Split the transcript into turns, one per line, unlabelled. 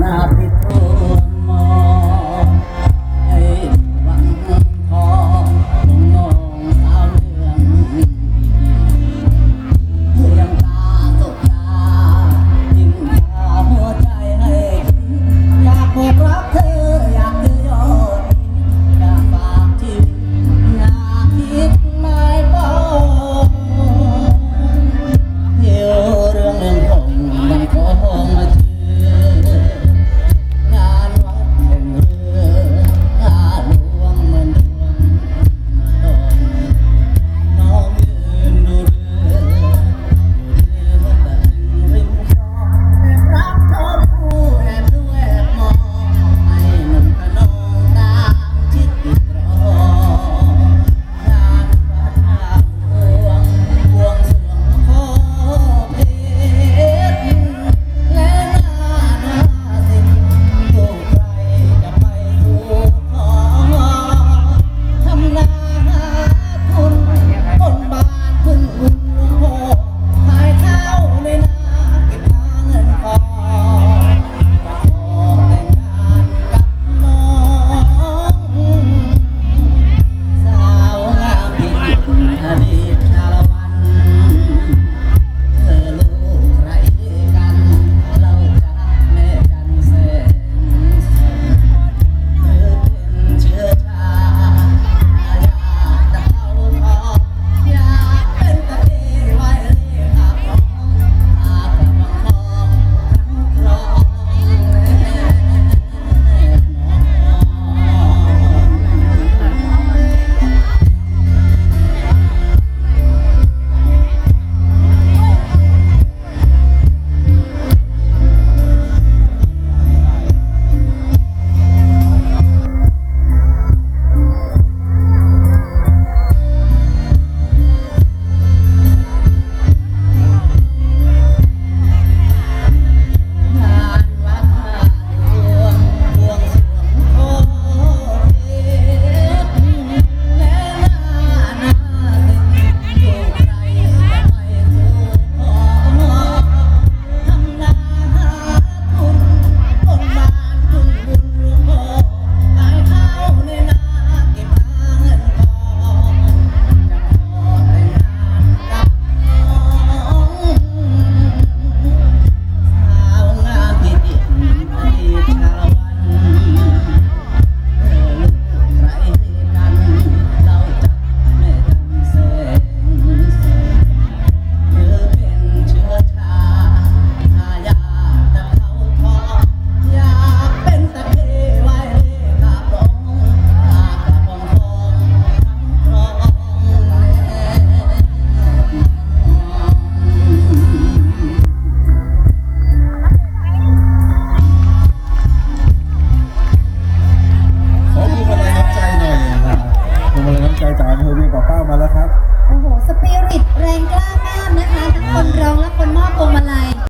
not
ใจจานเฮอเวียกับเป้ามาแล้วครับ
โอ้โห สปิริตแรงกล้ามากนะคะ ทั้งคนร้องและคนมอบพวงมาลัย